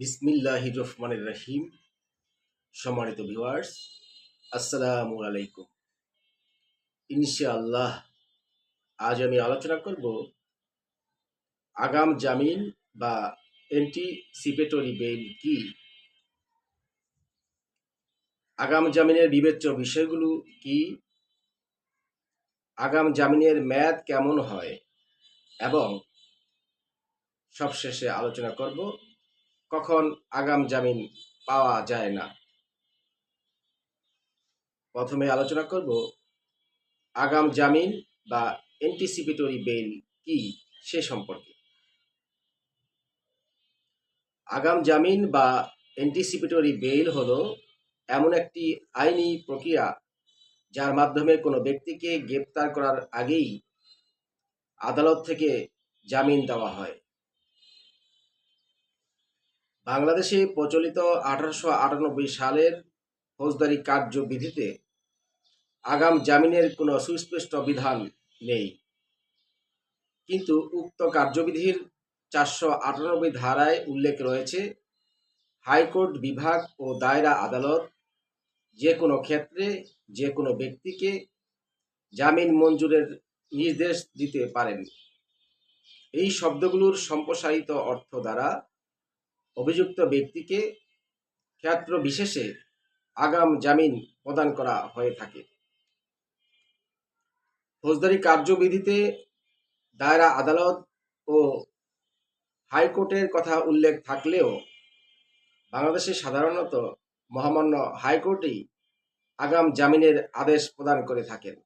বিসমিল্লাহ রহমানির রহিম। সম্মানিত ভিউয়ার্স আসসালামু আলাইকুম। ইনশাআল্লাহ, আজ আমি আলোচনা করব আগাম জামিন বা অ্যান্টিসিপেটরি বেইল কি? আগাম জামিনের বিবেচ্য বিষয়গুলো কি? আগাম জামিনের মেয়াদ কেমন হয়? এবং সবশেষে আলোচনা করব কখন আগাম জামিন পাওয়া যায় না? প্রথমে আলোচনা করব, আগাম জামিন বা অ্যান্টিসিপেটরি বেল কি সে সম্পর্কে। আগাম জামিন বা অ্যান্টিসিপেটরি বেইল হলো এমন একটি আইনি প্রক্রিয়া যার মাধ্যমে কোনো ব্যক্তিকে গ্রেপ্তার করার আগেই আদালত থেকে জামিন দেওয়া হয়। বাংলাদেশে প্রচলিত আঠারোশো আটানব্বই সালের ফৌজদারি কার্যবিধিতে আগাম জামিনের কোনো সুস্পষ্ট বিধান নেই। কিন্তু উক্ত কার্যবিধির চারশো আটানব্বই ধারায় উল্লেখ রয়েছে, হাইকোর্ট বিভাগ ও দায়রা আদালত যে কোনো ক্ষেত্রে যে কোনো ব্যক্তিকে জামিন মঞ্জুরের নির্দেশ দিতে পারেন। এই শব্দগুলোর সম্প্রসারিত অর্থ দ্বারা অভিযুক্ত ব্যক্তিকে ক্ষেত্র বিশেষে আগাম জামিন প্রদান করা হয়ে থাকে। ফৌজদারি কার্যবিধিতে দায়রা আদালত ও হাইকোর্টের কথা উল্লেখ থাকলেও বাংলাদেশে সাধারণত মহামান্য হাইকোর্টই আগাম জামিনের আদেশ প্রদান করে থাকেন।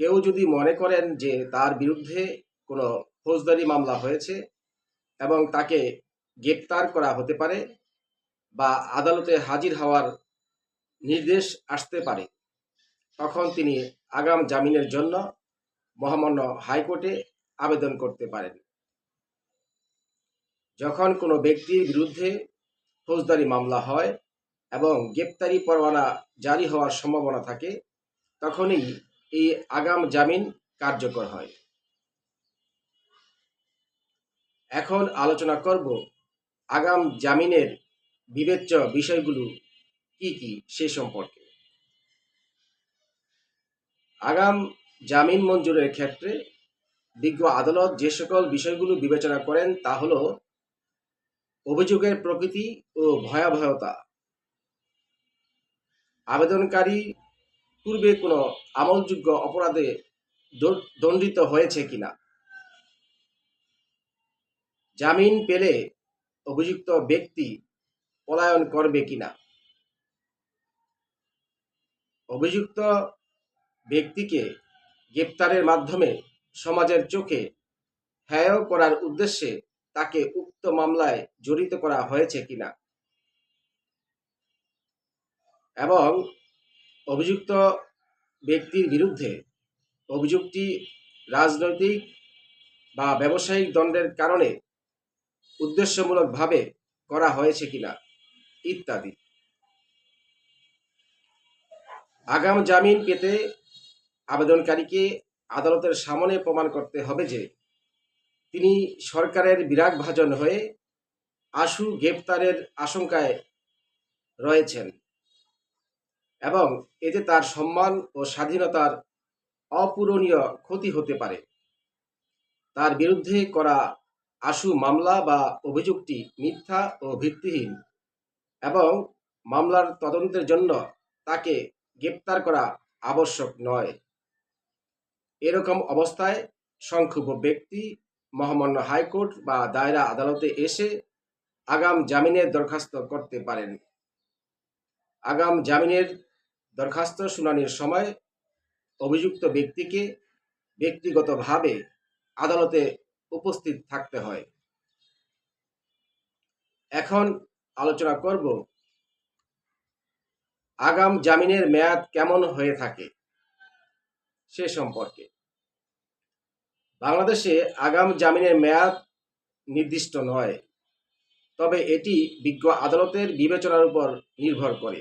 কেউ যদি মনে করেন যে তার বিরুদ্ধে কোনো ফৌজদারি মামলা হয়েছে এবং তাকে গ্রেপ্তার করা হতে পারে বা আদালতে হাজির হওয়ার নির্দেশ আসতে পারে। তখন তিনি আগাম জামিনের জন্য মহামান্য হাইকোর্টে আবেদন করতে পারেন। যখন কোনো ব্যক্তির বিরুদ্ধে ফৌজদারি মামলা হয় এবং গ্রেপ্তারি পরোয়ানা জারি হওয়ার সম্ভাবনা থাকে, তখনই এই আগাম জামিন কার্যকর হয়। এখন আলোচনা করব আগাম জামিনের বিবেচ্য বিষয়গুলো কি কি সে সম্পর্কে। আগাম জামিন মঞ্জুরের ক্ষেত্রে বিজ্ঞ আদালত যে সকল বিষয়গুলো বিবেচনা করেন তা হল অভিযোগের প্রকৃতি ও ভয়াবহতা, আবেদনকারী পূর্বে কোনো আমলযোগ্য অপরাধে দণ্ডিত হয়েছে কিনা জামিন পেলে অভিযুক্ত ব্যক্তি পলায়ন করবে কিনা? অভিযুক্ত ব্যক্তিকে গ্রেপ্তারের মাধ্যমে সমাজের চোখে হেয় করার উদ্দেশ্যে তাকে উক্ত মামলায় জড়িত করা হয়েছে কিনা? এবং অভিযুক্ত ব্যক্তির বিরুদ্ধে অভিযোগটি রাজনৈতিক বা ব্যবসায়িক দণ্ডের কারণে উদ্দেশ্যমূলকভাবে করা হয়েছে কিনা, ইত্যাদি। আগাম জামিন পেতে আবেদনকারীকে আদালতের সামনে প্রমাণ করতে হবে যে, তিনি সরকারের বিরাগ ভাজন হয়ে আশু গ্রেপ্তারের আশঙ্কায় রয়েছেন এবং এতে তার সম্মান ও স্বাধীনতার অপূরণীয় ক্ষতি হতে পারে। তার বিরুদ্ধে করা আশু, মামলা বা অভিযোগটি মিথ্যা ও ভিত্তিহীন এবং মামলার তদন্তের জন্য তাকে গ্রেপ্তার করা আবশ্যক নয়। এরকম অবস্থায় সংক্ষুব্ধ ব্যক্তি, মহামান্য হাইকোর্ট বা দায়রা আদালতে এসে আগাম জামিনের দরখাস্ত করতে পারেন। আগাম জামিনের দরখাস্ত শুনানির সময় অভিযুক্ত ব্যক্তিকে ব্যক্তিগতভাবে আদালতে উপস্থিত থাকতে হয়। এখন আলোচনা করব আগাম জামিনের মেয়াদ কেমন হয়ে থাকে সে সম্পর্কে। বাংলাদেশে আগাম জামিনের মেয়াদ নির্দিষ্ট নয়, তবে এটি বিজ্ঞ আদালতের বিবেচনার উপর নির্ভর করে।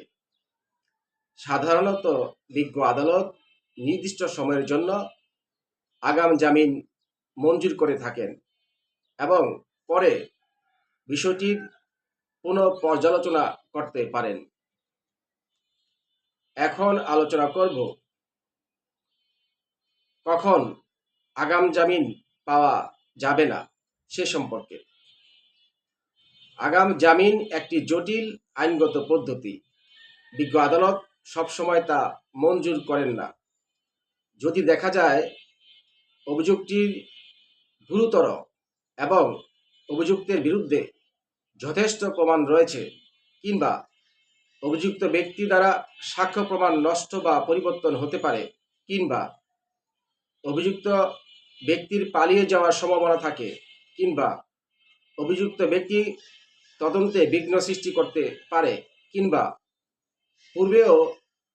সাধারণত বিজ্ঞ আদালত নির্দিষ্ট সময়ের জন্য আগাম জামিন মঞ্জুর করে থাকেন এবং পরে বিষয়টির পুনঃ পর্যালোচনা করতে পারেন। এখন আলোচনা করব কখন আগাম জামিন পাওয়া যাবে না সে সম্পর্কে। আগাম জামিন একটি জটিল আইনগত পদ্ধতি। বিজ্ঞ আদালত সবসময় তা মঞ্জুর করেন না। যদি দেখা যায় অভিযোগটির গুরুতর এবং অভিযুক্তের বিরুদ্ধে যথেষ্ট প্রমাণ রয়েছে কিংবা অভিযুক্ত ব্যক্তি দ্বারা সাক্ষ্য প্রমাণ নষ্ট বা পরিবর্তন হতে পারে কিংবা অভিযুক্ত ব্যক্তির পালিয়ে যাওয়ার সম্ভাবনা থাকে কিংবা অভিযুক্ত ব্যক্তি তদন্তে বিঘ্ন সৃষ্টি করতে পারে কিংবা পূর্বেও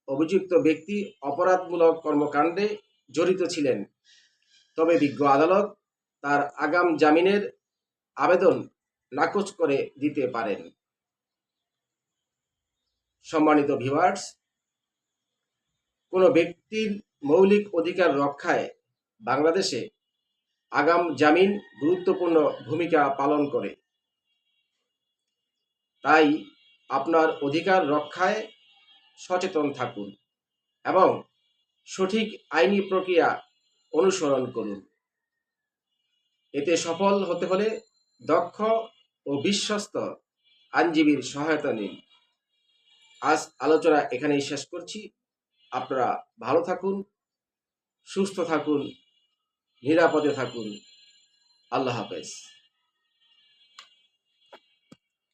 অভিযুক্ত ব্যক্তি অপরাধমূলক কর্মকাণ্ডে জড়িত ছিলেন। তবে বিজ্ঞ আদালত তার আগাম জামিনের আবেদন নাকচ করে দিতে পারেন। সম্মানিত ভিউয়ার্স, কোনো ব্যক্তির মৌলিক অধিকার রক্ষায় বাংলাদেশে আগাম জামিন গুরুত্বপূর্ণ ভূমিকা পালন করে। তাই আপনার অধিকার রক্ষায় সচেতন থাকুন এবং সঠিক আইনি প্রক্রিয়া অনুসরণ করুন। এতে সফল হতে হলে দক্ষ ও বিশ্বস্ত আইনজীবীর সহায়তা নিন। আজ আলোচনা এখানেই শেষ করছি। আপনারা ভালো থাকুন, সুস্থ থাকুন, নিরাপদে থাকুন। আল্লাহ হাফেজ।